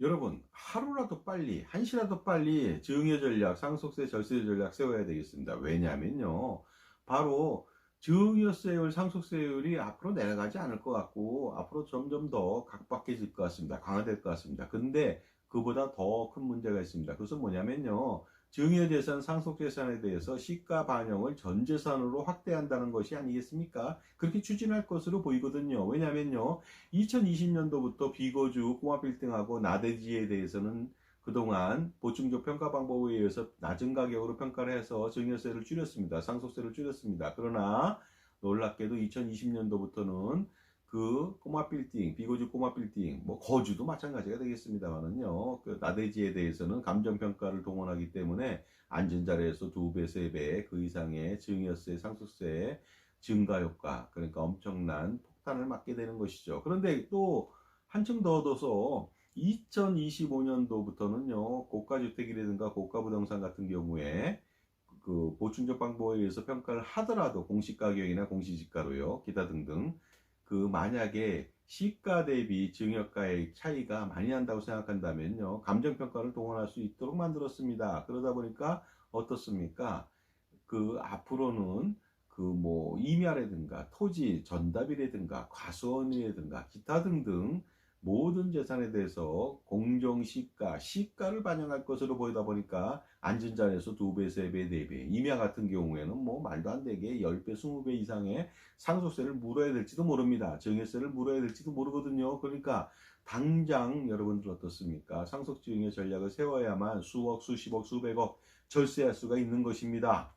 여러분 하루라도 빨리 한시라도 빨리 증여 전략 상속세 절세 전략 세워야 되겠습니다. 왜냐면요. 바로 증여세율 상속세율이 앞으로 내려가지 않을 것 같고 앞으로 점점 더 각박해질 것 같습니다. 강화될 것 같습니다. 근데 그보다 더 큰 문제가 있습니다. 그것은 뭐냐면요 증여재산 상속재산에 대해서 시가 반영을 전재산으로 확대한다는 것이 아니겠습니까 그렇게 추진할 것으로 보이거든요 왜냐면요 2020년도부터 비거주 꼬마빌딩하고 나대지에 대해서는 그동안 보충적 평가 방법에 의해서 낮은 가격으로 평가를 해서 증여세를 줄였습니다. 상속세를 줄였습니다. 그러나 놀랍게도 2020년도부터는 그 꼬마 빌딩, 비거주 꼬마 빌딩, 뭐 거주도 마찬가지가 되겠습니다만은요. 그 나대지에 대해서는 감정 평가를 동원하기 때문에 앉은 자리에서 두 배, 세 배, 그 이상의 증여세, 상속세 증가 효과, 그러니까 엄청난 폭탄을 맞게 되는 것이죠. 그런데 또 한층 더 얻어서 2025년도부터는요, 고가주택이라든가 고가부동산 같은 경우에 그 보충적 방법에 의해서 평가를 하더라도 공시가격이나 공시지가로요, 기타 등등. 그 만약에 시가 대비 증여가의 차이가 많이 난다고 생각한다면요, 감정평가를 동원할 수 있도록 만들었습니다. 그러다 보니까 어떻습니까? 그 앞으로는 그 뭐 임야라든가 토지 전답이라든가 과수원이라든가 기타 등등 모든 재산에 대해서 공정 시가, 시가를 반영할 것으로 보이다 보니까 앉은 자리에서 두 배, 세 배, 네 배. 임야 같은 경우에는 뭐 말도 안 되게 10배, 20배 이상의 상속세를 물어야 될지도 모릅니다. 증여세를 물어야 될지도 모르거든요. 그러니까 당장 여러분들 어떻습니까? 상속증여 전략을 세워야만 수억, 수십억, 수백억 절세할 수가 있는 것입니다.